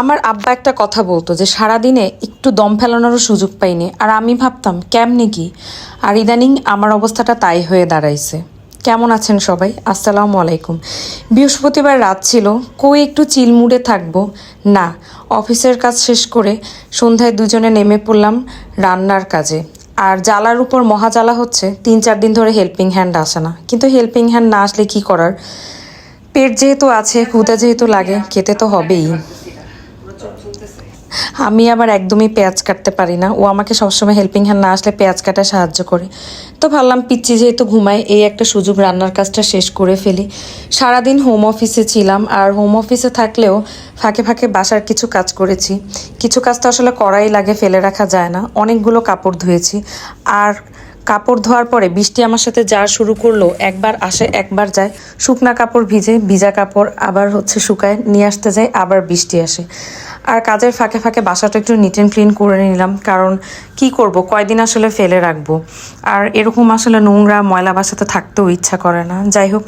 আমার আব্বা একটা কথা বলতো যে, সারাদিনে একটু দম ফেলানোরও সুযোগ পাইনি। আর আমি ভাবতাম, কেমনে কি? আর ইদানিং আমার অবস্থাটা তাই হয়ে দাঁড়াইছে। কেমন আছেন সবাই? আসসালামু আলাইকুম। বৃহস্পতিবার রাত ছিল, কই একটু চিলমুড়ে থাকব? না, অফিসের কাজ শেষ করে সন্ধ্যায় দুজনে নেমে পড়লাম রান্নার কাজে। আর জ্বালার উপর মহা জ্বালা হচ্ছে, তিন চার দিন ধরে হেল্পিং হ্যান্ড আসে না। কিন্তু হেল্পিং হ্যান্ড না আসলে কি করার? পেট যেহেতু আছে ক্ষুদা যেহেতু লাগে, খেতে তো হবেই। আমি আবার একদমই পেঁয়াজ কাটতে পারি না। ও আমাকে সবসময় হেল্পিং হ্যান্ড না আসলে পেঁয়াজ কাটায় সাহায্য করে। তো ভাবলাম পিচ্ছি যেহেতু ঘুমায়, এই একটা সুযোগ রান্নার কাজটা শেষ করে ফেলি। সারাদিন হোম অফিসে ছিলাম, আর হোম অফিসে থাকলেও ফাঁকে ফাঁকে বাসার কিছু কাজ করেছি। কিছু কাজ তো আসলে করাই লাগে, ফেলে রাখা যায় না। অনেকগুলো কাপড় ধুয়েছি। আর কাপড় ধোয়ার পরে বৃষ্টি আমার সাথে যা শুরু করল, একবার আসে, একবার যায়। শুকনা কাপড় ভিজে, ভিজা কাপড় আবার হচ্ছে শুকায়, নিয়ে আসতে যায় আবার বৃষ্টি আসে। আর কাজের ফাঁকে ফাঁকে বাসাটা একটু নিট অ্যান্ড ক্লিন করে নিলাম, কারণ কি করব, কয়দিন আসলে ফেলে রাখব। আর এরকম আসলে নোংরা ময়লা বাসাতে থাকতেও ইচ্ছা করে না। যাই হোক,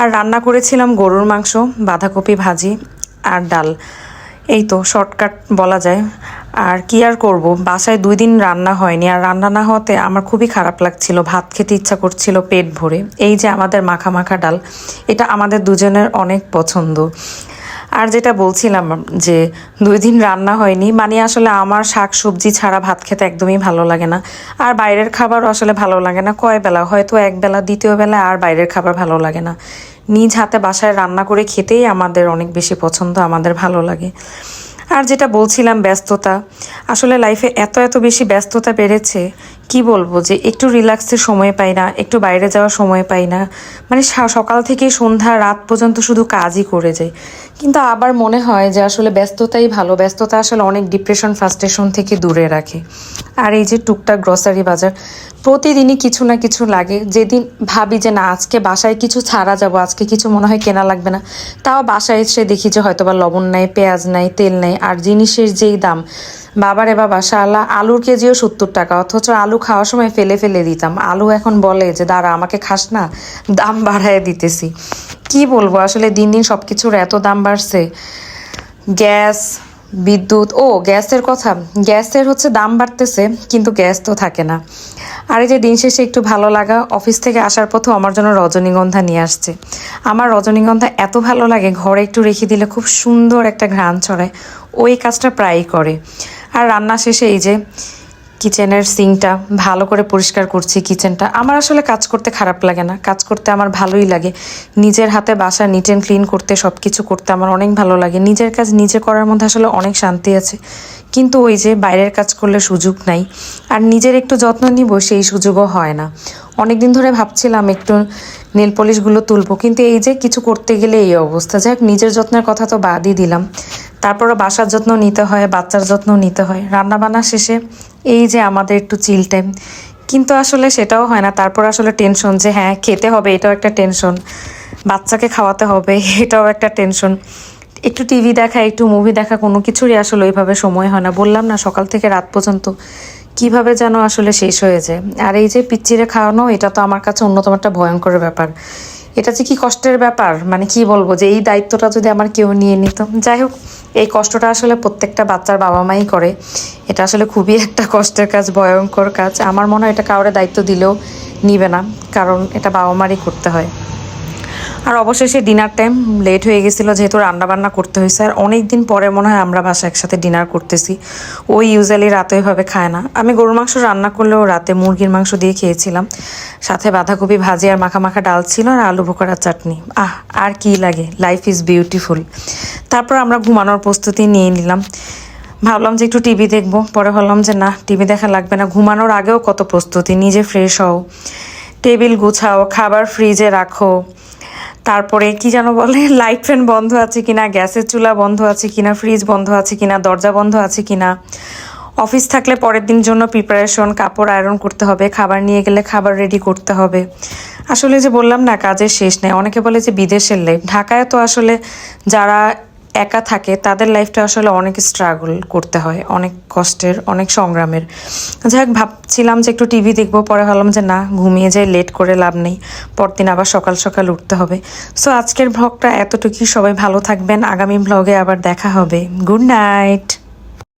আর রান্না করেছিলাম গরুর মাংস, বাঁধাকপি ভাজি আর ডাল। এই তো শর্টকাট বলা যায়। আর কি আর করব? বাসায় দুই দিন রান্না হয়নি। আর রান্না না হওয়াতে আমার খুবই খারাপ লাগছিল। ভাত খেতে ইচ্ছা করছিল পেট ভরে। এই যে আমাদের মাখা মাখা ডাল, এটা আমাদের দুজনের অনেক পছন্দ। আর যেটা বলছিলাম যে দুই দিন রান্না হয়নি মানে আসলে আমার শাক সবজি ছাড়া ভাত খেতে একদমই ভালো লাগে না। আর বাইরের খাবারও আসলে ভালো লাগে না। কয় বেলা? হয়তো এক বেলা, দ্বিতীয় বেলা আর বাইরের খাবার ভালো লাগে না। নিজ হাতে বাসায় রান্না করে খেতেই আমাদের অনেক বেশি পছন্দ, আমাদের ভালো লাগে। আর যেটা বলছিলাম, ব্যস্ততা। আসলে লাইফে এত এত বেশি ব্যস্ততা বেড়েছে, কি বলব যে একটু রিল্যাক্সের সময় পাই না, একটু বাইরে যাওয়ার সময় পাই না। মানে সকাল থেকে সন্ধ্যা, রাত পর্যন্ত শুধু কাজই করে যাই। কিন্তু আবার মনে হয় যে আসলে ব্যস্ততাই ভালো। ব্যস্ততা আসলে অনেক ডিপ্রেশন ফার্স্টেশন থেকে দূরে রাখে। আর এই যে টুকটাক গ্রসারি বাজার, প্রতিদিনই কিছু না কিছু লাগে। যেদিন ভাবি যে না, আজকে বাসায় কিছু ছাড়া যাব, আজকে কিছু মনে হয় কেনা লাগবে না, তাও বাসায় এসে দেখি যে হয়তো বা লবণ নাই, পেঁয়াজ নাই, তেল নাই, আর জিনিসের যেই দাম, বাবারে বাবা, শালা, আলুর কেজিও সত্তর টাকা, অথচ আলু খাওয়ার সময় ফেলে ফেলে দিতাম। আলু এখন বলে যে, দাঁড়া, আমাকে খাস না, দাম বাড়ায় দিতেছি। কি বলব, আসলে দিন দিন সব কিছুর এত দাম বাড়ছে। গ্যাস বিদ্যুৎ, ও গ্যাসের কথা, গ্যাসের হচ্ছে দাম বাড়তেছে, কিন্তু গ্যাস তো থাকে না। আর এই যে দিন শেষে একটু ভালো লাগা, অফিস থেকে আসার পথেও আমার জন্য রজনীগন্ধা নিয়ে আসছে। আমার রজনীগন্ধা এত ভালো লাগে, ঘরে একটু রেখে দিলে খুব সুন্দর একটা ঘ্রাণ ছড়ায়। ওই কাজটা প্রায়ই করে। আর রান্না শেষে এই যে কিচেনের সিঙ্কটা ভালো করে পরিষ্কার করছি কিচেনটা। আমার আসলে কাজ করতে খারাপ লাগে না। কাজ করতে আমার ভালোই লাগে। নিজের হাতে বাসা নিট অ্যান্ড ক্লিন করতে সব কিছু করতে আমার অনেক ভালো লাগে। নিজের কাজ নিজে করার মধ্যে আসলে অনেক শান্তি আছে। কিন্তু ওই যে বাইরের কাজ করলে সুযোগ নাই। আর নিজের একটু যত্ন নিব, সেই সুযোগও হয় না। অনেক দিন ধরে ভাবছিলাম একটু নেল পলিশগুলো তুলবো। কিন্তু এই যে কিছু করতে গেলে এই অবস্থা। যাই নিজের যত্নের কথা তো বাদই দিলাম। তারপরে বাসার যত্ন নিতে হয়, বাচ্চার যত্ন নিতে হয়। রান্না বান্না শেষে এই যে আমাদের একটু চিল টাইম কিন্তু আসলে সেটাও হয় না। তারপর আসলে টেনশন যে হ্যাঁ খেতে হবে, এটাও একটা টেনশন বাচ্চাকে খাওয়াতে হবে, এটাও একটা টেনশন একটু টিভি দেখা, একটু মুভি দেখা, কোনো কিছুরই আসলে ওইভাবে সময় হয় না। বললাম না, সকাল থেকে রাত পর্যন্ত কীভাবে যেন আসলে শেষ হয়ে যায়। আর এই যে পিচ্চিরে খাওয়ানো, এটা তো আমার কাছে অন্যতম একটা ভয়ঙ্কর ব্যাপার। এটা যে কি কষ্টের ব্যাপার? মানে কি বলব যে, এই দায়িত্বটা যদি আমার কেউ নিয়ে নিত। যাই হোক, এই কষ্টটা আসলে প্রত্যেকটা বাচ্চার বাবা মাই করে। এটা আসলে খুবই একটা কষ্টের কাজ, ভয়ঙ্কর কাজ। আমার মনে হয় এটা কাউরে দায়িত্ব দিলেও নিবে না, কারণ এটা বাবা মারই করতে হয়। আর অবশেষে ডিনার টাইম লেট হয়ে গেছিল যেহেতু রান্নাবান্না করতে হয়েছে। আর অনেক দিন পরে মনে হয় আমরা বাসা একসাথে ডিনার করতেছি। ওই ইউজুয়ালি রাতে ওইভাবে খায় না। আমি গরুর মাংস রান্না করলেও রাতে মুরগির মাংস দিয়ে খেয়েছিলাম। সাথে বাঁধাকপি ভাজি আর মাখা মাখা ডাল ছিল আর আলু বোকরার চাটনি। আহ, আর কি লাগে? লাইফ ইজ বিউটিফুল তারপর আমরা ঘুমানোর প্রস্তুতি নিয়ে নিলাম। ভাবলাম যে একটু টিভি দেখব। পরে ভাবলাম যে না টিভি দেখা লাগবে না। ঘুমানোর আগেও কত প্রস্তুতি। নিজে ফ্রেশ হও। টেবিল গুছাও, খাবার ফ্রিজে রাখো। তারপরে কি যেন বলে লাইট ফ্যান বন্ধ আছে কিনা, গ্যাসের চুলা বন্ধ আছে কিনা ফ্রিজ বন্ধ আছে কিনা, দরজা বন্ধ আছে কিনা। অফিস থাকলে পরের দিন জন্য প্রিপারেশন কাপড় আয়রন করতে হবে, খাবার নিয়ে গেলে খাবার রেডি করতে হবে। আসলে যে বললাম না, কাজের শেষ নেই। অনেকে বলে যে বিদেশের লাইফ ঢাকায় তো আসলে যারা একা থাকে, তাদের লাইফটা আসলে অনেক স্ট্রাগল করতে হয়, অনেক কষ্টের, অনেক সংগ্রামের। যাই হোক, ভাবছিলাম যে একটু টিভি দেখব, পরে ভাবলাম যে না, ঘুমিয়ে যাই লেট করে লাভ নেই, পরদিন আবার সকাল সকাল উঠতে হবে। সো আজকের ভ্লগটা এতটুকুই, সবাই ভালো থাকবেন, আগামী ভ্লগে আবার দেখা হবে। Good night